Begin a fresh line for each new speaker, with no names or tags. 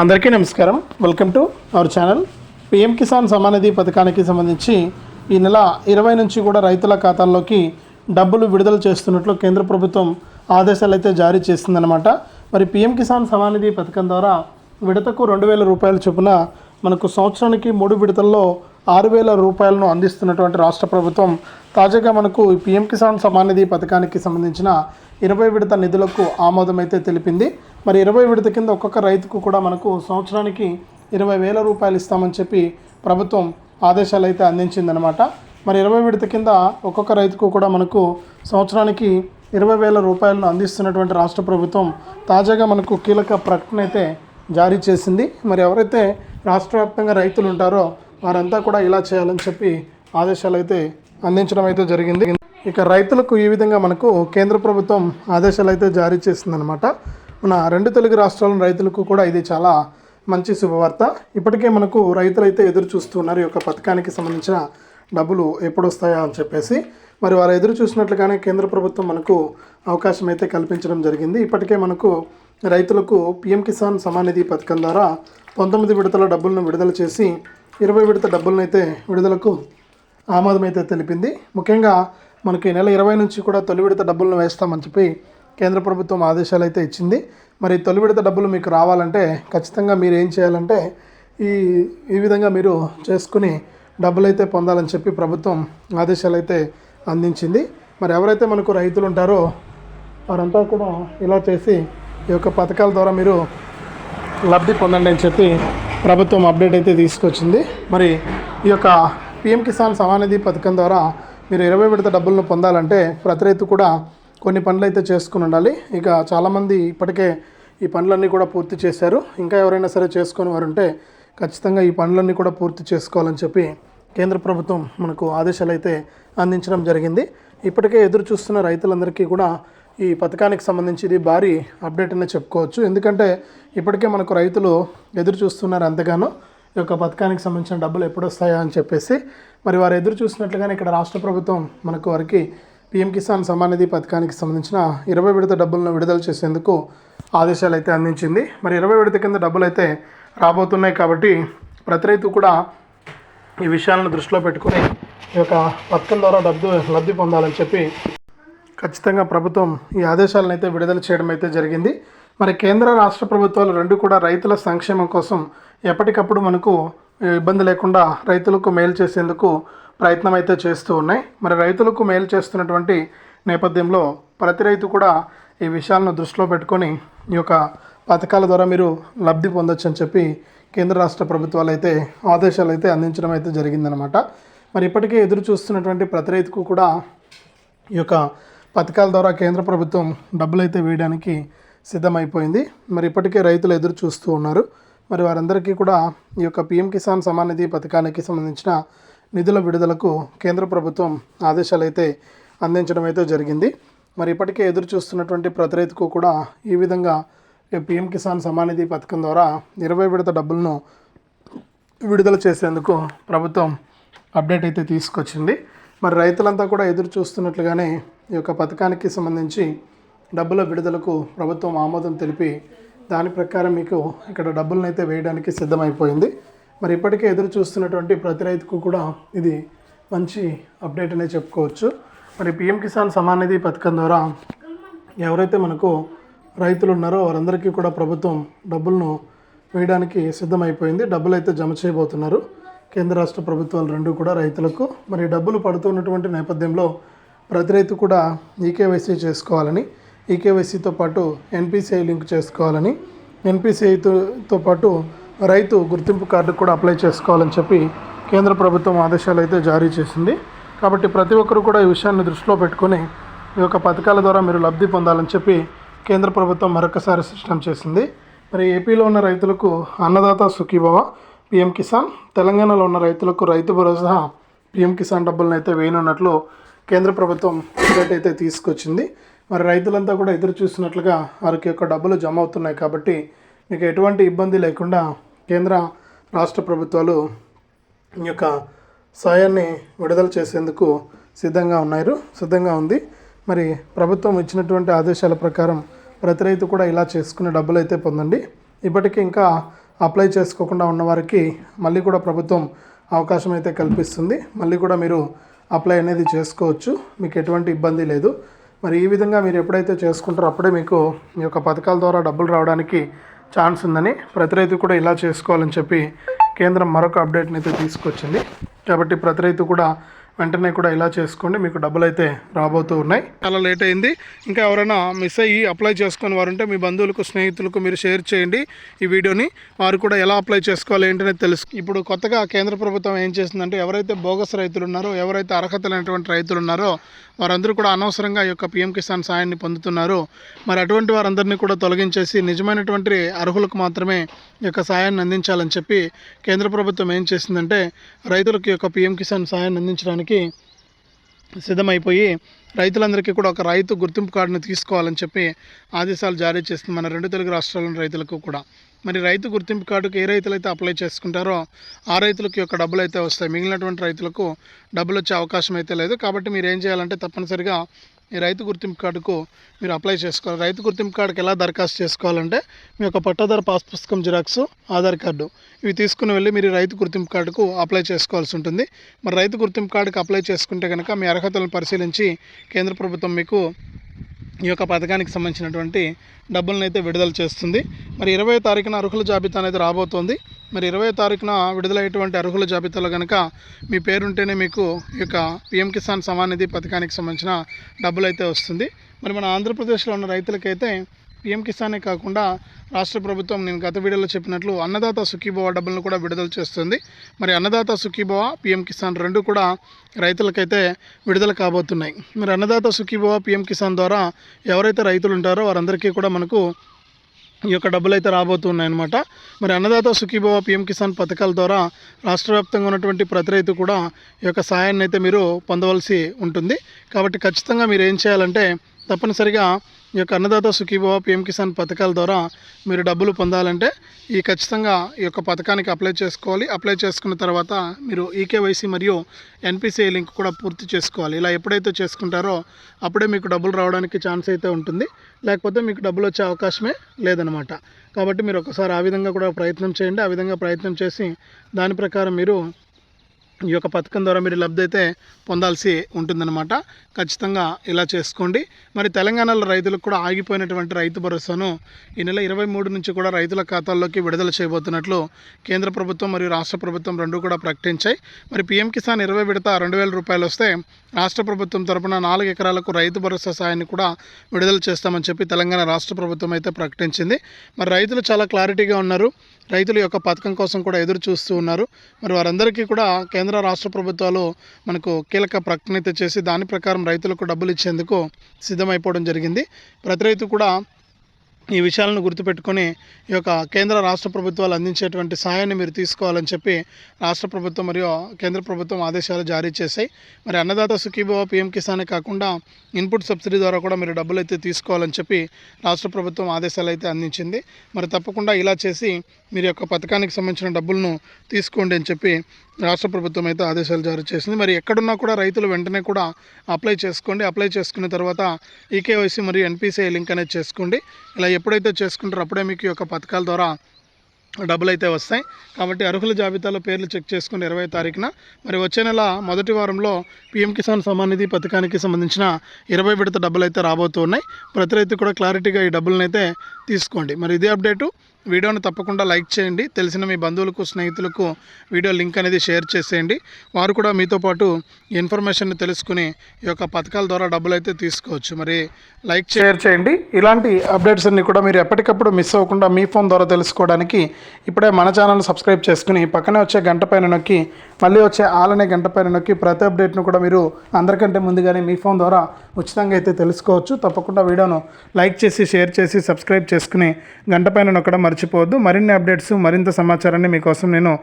అందరికీ నమస్కారం. Welcome to our channel PM Kisan Samman Nidhi పథకానికి సంబంధించి ఈ నెల ఇరవై నుంచి కూడా రైతుల ఖాతాల్లోకి డబ్బులు విడుదల చేస్తున్నట్లు కేంద్ర ప్రభుత్వం ఆదేశాలు అయితే జారీ చేసిందనమాట మరి పిఎం కిసాన్ సమానిధి పథకం ద్వారా విడతకు రెండు వేల రూపాయల చొప్పున మనకు సంవత్సరానికి మూడు విడతల్లో ఆరు వేల రూపాయలను అందిస్తున్నటువంటి రాష్ట్ర ప్రభుత్వం తాజాగా మనకు పిఎం కిసాన్ సమానిధి పథకానికి సంబంధించిన ఇరవై విడత నిధులకు ఆమోదమైతే తెలిపింది. మరి ఇరవై విడత కింద ఒక్కొక్క రైతుకు కూడా మనకు సంవత్సరానికి ఇరవై వేల రూపాయలు ఇస్తామని చెప్పి ప్రభుత్వం ఆదేశాలు అయితే అందించిందనమాట మరి ఇరవై విడత కింద ఒక్కొక్క రైతుకు కూడా మనకు సంవత్సరానికి ఇరవై వేల రూపాయలను అందిస్తున్నటువంటి రాష్ట్ర ప్రభుత్వం తాజాగా మనకు కీలక ప్రకటన అయితే జారీ చేసింది. మరి ఎవరైతే రాష్ట్ర వ్యాప్తంగా రైతులు ఉంటారో వారంతా కూడా ఇలా చేయాలని చెప్పి ఆదేశాలు అయితే అందించడం అయితే జరిగింది. ఇక రైతులకు ఈ విధంగా మనకు కేంద్ర ప్రభుత్వం ఆదేశాలు అయితే జారీ చేసిందనమాట మన రెండు తెలుగు రాష్ట్రాల రైతులకు కూడా ఇది చాలా మంచి శుభవార్త. ఇప్పటికే మనకు రైతులు అయితే ఎదురు చూస్తున్నారు ఈ యొక్క పథకానికి సంబంధించిన డబ్బులు ఎప్పుడు వస్తాయా అని చెప్పేసి. మరి వారు ఎదురు చూసినట్లుగానే కేంద్ర ప్రభుత్వం మనకు అవకాశం అయితే కల్పించడం జరిగింది. ఇప్పటికే మనకు రైతులకు పిఎం కిసాన్ సమానిధి పథకం ద్వారా పంతొమ్మిది విడతల డబ్బులను విడుదల చేసి ఇరవై విడత డబ్బులను అయితే విడుదలకు ఆమోదం అయితే తెలిపింది. ముఖ్యంగా మనకి నెల ఇరవై నుంచి కూడా తొలి విడత డబ్బులను వేస్తామని చెప్పి కేంద్ర ప్రభుత్వం ఆదేశాలు అయితే ఇచ్చింది. మరి తొలి విడత డబ్బులు మీకు రావాలంటే ఖచ్చితంగా మీరు ఏం చేయాలంటే ఈ ఈ విధంగా మీరు చేసుకుని డబ్బులు అయితే పొందాలని చెప్పి ప్రభుత్వం ఆదేశాలు అయితే అందించింది. మరి ఎవరైతే మనకు రైతులు ఉంటారో వారంతా కూడా ఇలా చేసి ఈ యొక్క పథకాల ద్వారా మీరు లబ్ధి పొందండి అని చెప్పి ప్రభుత్వం అప్డేట్ అయితే తీసుకొచ్చింది. మరి ఈ యొక్క పిఎం కిసాన్ సమానిధి పథకం ద్వారా మీరు ఇరవై విడత డబ్బులను పొందాలంటే ప్రతి రైతు కూడా కొన్ని పనులు అయితే చేసుకుని ఉండాలి. ఇక చాలామంది ఇప్పటికే ఈ పనులన్నీ కూడా పూర్తి చేశారు. ఇంకా ఎవరైనా సరే చేసుకొని వారు ఉంటే ఖచ్చితంగా ఈ పనులన్నీ కూడా పూర్తి చేసుకోవాలని చెప్పి కేంద్ర ప్రభుత్వం మనకు ఆదేశాలు అయితే అందించడం జరిగింది. ఇప్పటికే ఎదురు చూస్తున్న రైతులందరికీ కూడా ఈ పథకానికి సంబంధించి ఇది భారీ అప్డేట్ అనే చెప్పుకోవచ్చు. ఎందుకంటే ఇప్పటికే మనకు రైతులు ఎదురు చూస్తున్నారు అంతగానో. యొక్క పథకానికి సంబంధించిన డబ్బులు ఎప్పుడు వస్తాయా అని చెప్పేసి మరి వారు ఎదురు చూసినట్లుగానే ఇక్కడ రాష్ట్ర ప్రభుత్వం మనకు వారికి పిఎం కిసాన్ సమానిధి పథకానికి సంబంధించిన ఇరవై విడత డబ్బులను విడుదల చేసేందుకు ఆదేశాలు అయితే అందించింది. మరి ఇరవై విడత కింద డబ్బులు అయితే రాబోతున్నాయి కాబట్టి ప్రతి రైతు కూడా ఈ విషయాలను దృష్టిలో పెట్టుకుని ఈ యొక్క పథకం ద్వారా డబ్బు లబ్ధి పొందాలని చెప్పి ఖచ్చితంగా ప్రభుత్వం ఈ ఆదేశాలను అయితే విడుదల చేయడం అయితే జరిగింది. మరి కేంద్ర రాష్ట్ర ప్రభుత్వాలు రెండు కూడా రైతుల సంక్షేమం కోసం ఎప్పటికప్పుడు మనకు ఇబ్బంది లేకుండా రైతులకు మేలు చేసేందుకు ప్రయత్నం అయితే చేస్తూ ఉన్నాయి. మరి రైతులకు మేలు చేస్తున్నటువంటి నేపథ్యంలో ప్రతి రైతు కూడా ఈ విషయాలను దృష్టిలో పెట్టుకొని ఈ యొక్క పథకాల ద్వారా మీరు లబ్ధి పొందొచ్చు అని చెప్పి కేంద్ర రాష్ట్ర ప్రభుత్వాలు అయితే ఆదేశాలు అయితే అందించడం అయితే జరిగిందనమాట. మరి ఇప్పటికే ఎదురు చూస్తున్నటువంటి ప్రతి రైతుకు కూడా ఈ యొక్క పథకాల ద్వారా కేంద్ర ప్రభుత్వం డబ్బులు అయితే వేయడానికి సిద్ధమైపోయింది. మరి ఇప్పటికే రైతులు ఎదురు చూస్తూ ఉన్నారు. మరి వారందరికీ కూడా ఈ యొక్క పిఎం కిసాన్ సమాన్ నిధి పథకానికి సంబంధించిన నిధుల విడుదలకు కేంద్ర ప్రభుత్వం ఆదేశాలు అయితే అందించడం అయితే జరిగింది. మరి ఇప్పటికే ఎదురు చూస్తున్నటువంటి ప్రతి రైతుకు కూడా ఈ విధంగా ఈ పిఎం కిసాన్ సమాన్ నిధి పథకం ద్వారా ఇరవై విడత డబ్బులను విడుదల చేసేందుకు ప్రభుత్వం అప్డేట్ అయితే తీసుకొచ్చింది. మరి రైతులంతా కూడా ఎదురు చూస్తున్నట్లుగానే ఈ యొక్క పథకానికి సంబంధించి డబ్బుల విడుదలకు ప్రభుత్వం ఆమోదం తెలిపి దాని ప్రకారం మీకు ఇక్కడ డబ్బులను అయితే వేయడానికి సిద్ధమైపోయింది. మరి ఇప్పటికే ఎదురు చూస్తున్నటువంటి ప్రతి రైతుకు కూడా ఇది మంచి అప్డేట్ అనే చెప్పుకోవచ్చు. మరి పిఎం కిసాన్ సమాన్ నిధి పథకం ద్వారా ఎవరైతే మనకు రైతులు ఉన్నారో వారందరికీ కూడా ప్రభుత్వం డబ్బులను వేయడానికి సిద్ధమైపోయింది. డబ్బులు అయితే జమ చేయబోతున్నారు. కేంద్ర రాష్ట్ర ప్రభుత్వాలు రెండు కూడా రైతులకు. మరి డబ్బులు పడుతున్నటువంటి నేపథ్యంలో ప్రతి రైతు కూడా ఈకేవైసీ చేసుకోవాలని ఈకేవైసీతో పాటు ఎన్పిసిఐ లింక్ చేసుకోవాలని ఎన్పిసిఐతో పాటు రైతు గుర్తింపు కార్డు కూడా అప్లై చేసుకోవాలని చెప్పి కేంద్ర ప్రభుత్వం ఆదేశాలు అయితే జారీ చేసింది. కాబట్టి ప్రతి ఒక్కరు కూడా ఈ విషయాన్ని దృష్టిలో పెట్టుకొని ఈ యొక్క పథకాల ద్వారా మీరు లబ్ధి పొందాలని చెప్పి కేంద్ర ప్రభుత్వం మరొకసారి సిస్టమ్ చేసింది. మరి ఏపీలో ఉన్న రైతులకు అన్నదాత సుఖీభవ పిఎం కిసాన్ తెలంగాణలో ఉన్న రైతులకు రైతు భరోసా పిఎం కిసాన్ డబ్బులను అయితే వేయనున్నట్లు కేంద్ర ప్రభుత్వం అయితే తీసుకొచ్చింది. మరి రైతులంతా కూడా ఎదురు చూస్తున్నట్లుగా వారికి యొక్క డబ్బులు జమ అవుతున్నాయి కాబట్టి మీకు ఎటువంటి ఇబ్బంది లేకుండా కేంద్ర రాష్ట్ర ప్రభుత్వాలు ఈ యొక్క సాయాన్ని విడుదల చేసేందుకు సిద్ధంగా ఉన్నారు సిద్ధంగా ఉంది. మరి ప్రభుత్వం ఇచ్చినటువంటి ఆదేశాల ప్రకారం ప్రతి రైతు కూడా ఇలా చేసుకునే డబ్బులు అయితే పొందండి. ఇప్పటికీ ఇంకా అప్లై చేసుకోకుండా ఉన్నవారికి మళ్ళీ కూడా ప్రభుత్వం అవకాశం అయితే కల్పిస్తుంది. మళ్ళీ కూడా మీరు అప్లై అనేది చేసుకోవచ్చు. మీకు ఎటువంటి ఇబ్బంది లేదు. మరి ఈ విధంగా మీరు ఎప్పుడైతే చేసుకుంటారో అప్పుడే మీకు ఈ యొక్క పథకాల ద్వారా డబ్బులు రావడానికి ఛాన్స్ ఉందని ప్రతి రైతు కూడా ఇలా చేసుకోవాలని చెప్పి కేంద్రం మరొక అప్డేట్ని అయితే తీసుకొచ్చింది. కాబట్టి ప్రతి రైతు కూడా వెంటనే కూడా ఇలా చేసుకోండి. మీకు డబ్బులు అయితే రాబోతూ ఉన్నాయి. చాలా లేట్ అయింది. ఇంకా ఎవరైనా మిస్ అయ్యి అప్లై చేసుకుని వారు ఉంటే మీ బంధువులకు స్నేహితులకు మీరు షేర్ చేయండి ఈ వీడియోని. వారు కూడా ఎలా అప్లై చేసుకోవాలి ఏంటనే తెలుసు. ఇప్పుడు కొత్తగా కేంద్ర ప్రభుత్వం ఏం చేసిందంటే ఎవరైతే బోగస్ రైతులు ఉన్నారో ఎవరైతే అర్హత లేనటువంటి రైతులు ఉన్నారో వారందరూ కూడా అనవసరంగా ఈ యొక్క పిఎం కిసాన్ సాయాన్ని పొందుతున్నారు. మరి అటువంటి వారందరినీ కూడా తొలగించేసి నిజమైనటువంటి అర్హులకు మాత్రమే ఈ యొక్క సాయాన్ని అందించాలని చెప్పి కేంద్ర ప్రభుత్వం ఏం చేసిందంటే రైతులకు ఈ యొక్క పిఎం కిసాన్ సాయాన్ని అందించడానికి సిద్ధమైపోయి రైతులందరికీ కూడా ఒక రైతు గుర్తింపు కార్డును తీసుకోవాలని చెప్పి ఆదేశాలు జారీ చేస్తుంది మన రెండు తెలుగు రాష్ట్రాల్లోని రైతులకు కూడా. మరి రైతు గుర్తింపు కార్డుకు ఏ రైతులైతే అప్లై చేసుకుంటారో ఆ రైతులకు యొక్క డబ్బులు అయితే వస్తాయి. మిగిలినటువంటి రైతులకు డబ్బులు వచ్చే అవకాశం అయితే లేదు. కాబట్టి మీరు ఏం చేయాలంటే తప్పనిసరిగా ఈ రైతు గుర్తింపు కార్డుకు మీరు అప్లై చేసుకోవాలి. రైతు గుర్తింపు కార్డుకి ఎలా దరఖాస్తు చేసుకోవాలంటే మీ యొక్క పట్టాదారు పాస్ పుస్తకం జిరాక్స్ ఆధార్ కార్డు ఇవి తీసుకుని వెళ్ళి మీరు రైతు గుర్తింపు కార్డుకు అప్లై చేసుకోవాల్సి ఉంటుంది. మరి రైతు గుర్తింపు కార్డుకు అప్లై చేసుకుంటే కనుక మీ అర్హతలను పరిశీలించి కేంద్ర ప్రభుత్వం మీకు ఈ యొక్క పథకానికి సంబంధించినటువంటి డబ్బులను అయితే విడుదల చేస్తుంది. మరి ఇరవై తారీఖున అర్హుల జాబితా అనేది రాబోతోంది. మరి ఇరవై తారీఖున విడుదలయ్యేటువంటి అర్హుల జాబితాలో కనుక మీ పేరుంటేనే మీకు ఈ యొక్క పిఎం కిసాన్ సమాన్ నిధి పథకానికి సంబంధించిన డబ్బులు అయితే వస్తుంది. మరి మన ఆంధ్రప్రదేశ్లో ఉన్న రైతులకైతే పిఎం కిసానే కాకుండా రాష్ట్ర ప్రభుత్వం నేను గత వీడియోలో చెప్పినట్లు అన్నదాత సుఖీభవ డబ్బులను కూడా విడుదల చేస్తుంది. మరి అన్నదాత సుఖీభవ పిఎం కిసాన్ రెండు కూడా రైతులకైతే విడుదల కాబోతున్నాయి. మరి అన్నదాత సుఖీభవ పిఎం కిసాన్ ద్వారా ఎవరైతే రైతులు ఉంటారో వారందరికీ కూడా మనకు ఈ యొక్క డబ్బులు అయితే రాబోతున్నాయన్నమాట. మరి అన్నదాత సుఖీభవ పిఎం కిసాన్ పథకాల ద్వారా రాష్ట్ర వ్యాప్తంగా ఉన్నటువంటి ప్రతి రైతు కూడా ఈ యొక్క సహాయాన్ని అయితే మీరు పొందవలసి ఉంటుంది. కాబట్టి ఖచ్చితంగా మీరు ఏం చేయాలంటే తప్పనిసరిగా ఈ యొక్క అన్నదాత సుఖీభవ పిఎం కిసాన్ పథకాల ద్వారా మీరు డబ్బులు పొందాలంటే ఈ ఖచ్చితంగా ఈ యొక్క పథకానికి అప్లై చేసుకోవాలి. అప్లై చేసుకున్న తర్వాత మీరు ఈకేవైసీ మరియు ఎన్పిసిఐ లింక్ కూడా పూర్తి చేసుకోవాలి. ఇలా ఎప్పుడైతే చేసుకుంటారో అప్పుడే మీకు డబ్బులు రావడానికి ఛాన్స్ అయితే ఉంటుంది. లేకపోతే మీకు డబ్బులు వచ్చే అవకాశమే లేదనమాట కాబట్టి మీరు ఒకసారి ఆ విధంగా కూడా ప్రయత్నం చేయండి. ఆ విధంగా ప్రయత్నం చేసి దాని ప్రకారం మీరు ఈ యొక్క పథకం ద్వారా మీరు లబ్ధి అయితే పొందాల్సి ఉంటుందన్నమాట. ఖచ్చితంగా ఇలా చేసుకోండి. మరి తెలంగాణలో రైతులకు కూడా ఆగిపోయినటువంటి రైతు భరోసాను ఈ నెల ఇరవై మూడు నుంచి కూడా రైతుల ఖాతాల్లోకి విడుదల చేయబోతున్నట్లు కేంద్ర ప్రభుత్వం మరియు రాష్ట్ర ప్రభుత్వం రెండు కూడా ప్రకటించాయి. మరి పీఎం కిసాన్ ఇరవై విడత రెండు వేల రూపాయలు వస్తే రాష్ట్ర ప్రభుత్వం తరపున నాలుగు ఎకరాలకు రైతు భరోసా సాయాన్ని కూడా విడుదల చేస్తామని చెప్పి తెలంగాణ రాష్ట్ర ప్రభుత్వం అయితే ప్రకటించింది. మరి రైతులు చాలా క్లారిటీగా ఉన్నారు. రైతుల యొక్క పథకం కోసం కూడా ఎదురు చూస్తూ ఉన్నారు. మరి వారందరికీ కూడా కేంద్ర రాష్ట్ర ప్రభుత్వాలు మనకు కీలక ప్రకటన అయితే చేసి దాని ప్రకారం రైతులకు డబ్బులు ఇచ్చేందుకు సిద్ధమైపోవడం జరిగింది. ప్రతి రైతు కూడా ఈ విషయాలను గుర్తుపెట్టుకొని ఈ యొక్క కేంద్ర రాష్ట్ర ప్రభుత్వాలు అందించేటువంటి సహాయాన్ని మీరు తీసుకోవాలని చెప్పి రాష్ట్ర ప్రభుత్వం మరియు కేంద్ర ప్రభుత్వం ఆదేశాలు జారీ చేశాయి. మరి అన్నదాత సుఖీభవ పిఎం కిసానే కాకుండా ఇన్పుట్ సబ్సిడీ ద్వారా కూడా మీరు డబ్బులు అయితే తీసుకోవాలని చెప్పి రాష్ట్ర ప్రభుత్వం ఆదేశాలు అయితే అందించింది. మరి తప్పకుండా ఇలా చేసి మీరు యొక్క పథకానికి సంబంధించిన డబ్బులను తీసుకోండి అని చెప్పి రాష్ట్ర ప్రభుత్వం అయితే ఆదేశాలు జారీ చేసింది. మరి ఎక్కడున్నా కూడా రైతులు వెంటనే కూడా అప్లై చేసుకోండి. అప్లై చేసుకున్న తర్వాత ఈకేవైసీ మరియు ఎన్పిసిఐ లింక్ అనేది చేసుకోండి. ఇలా ఎప్పుడైతే చేసుకుంటారో అప్పుడే మీకు ఈ యొక్క పథకాల ద్వారా డబ్బులు అయితే వస్తాయి. కాబట్టి అర్హుల జాబితాలో పేర్లు చెక్ చేసుకుని ఇరవై తారీఖున మరి వచ్చే నెల మొదటి వారంలో పీఎం కిసాన్ సమ్మాన్ నిధి పథకానికి సంబంధించిన ఇరవై విడత డబ్బులు అయితే రాబోతున్నాయి. ప్రతి రైతు కూడా క్లారిటీగా ఈ డబ్బులను అయితే తీసుకోండి. మరి ఇదే అప్డేటు. వీడియోను తప్పకుండా లైక్ చేయండి. తెలిసిన మీ బంధువులకు స్నేహితులకు వీడియో లింక్ అనేది షేర్ చేసేయండి. వారు కూడా మీతో పాటు ఇన్ఫర్మేషన్ తెలుసుకుని ఈ యొక్క పథకాల ద్వారా డబ్బులు అయితే తీసుకోవచ్చు. మరి లైక్ షేర్ చేయండి. ఇలాంటి అప్డేట్స్ అన్ని కూడా మీరు ఎప్పటికప్పుడు మిస్ అవ్వకుండా మీ ఫోన్ ద్వారా తెలుసుకోవడానికి ఇప్పుడే మన ఛానల్ సబ్స్క్రైబ్ చేసుకుని పక్కనే వచ్చే గంట పైన నొక్కి మళ్ళీ వచ్చే ఆలనే గంట పైన నొక్కి ప్రతి అప్డేట్ను కూడా మీరు అందరికంటే ముందుగానే మీ ఫోన్ ద్వారా ఉచితంగా అయితే తెలుసుకోవచ్చు. తప్పకుండా వీడియోను లైక్ చేసి షేర్ చేసి సబ్స్క్రైబ్ చేసుకుని గంట పైన నొక్కడం మర్చిపోవద్దు. మరిన్ని అప్డేట్స్ మరింత సమాచారాన్ని మీకోసం నేను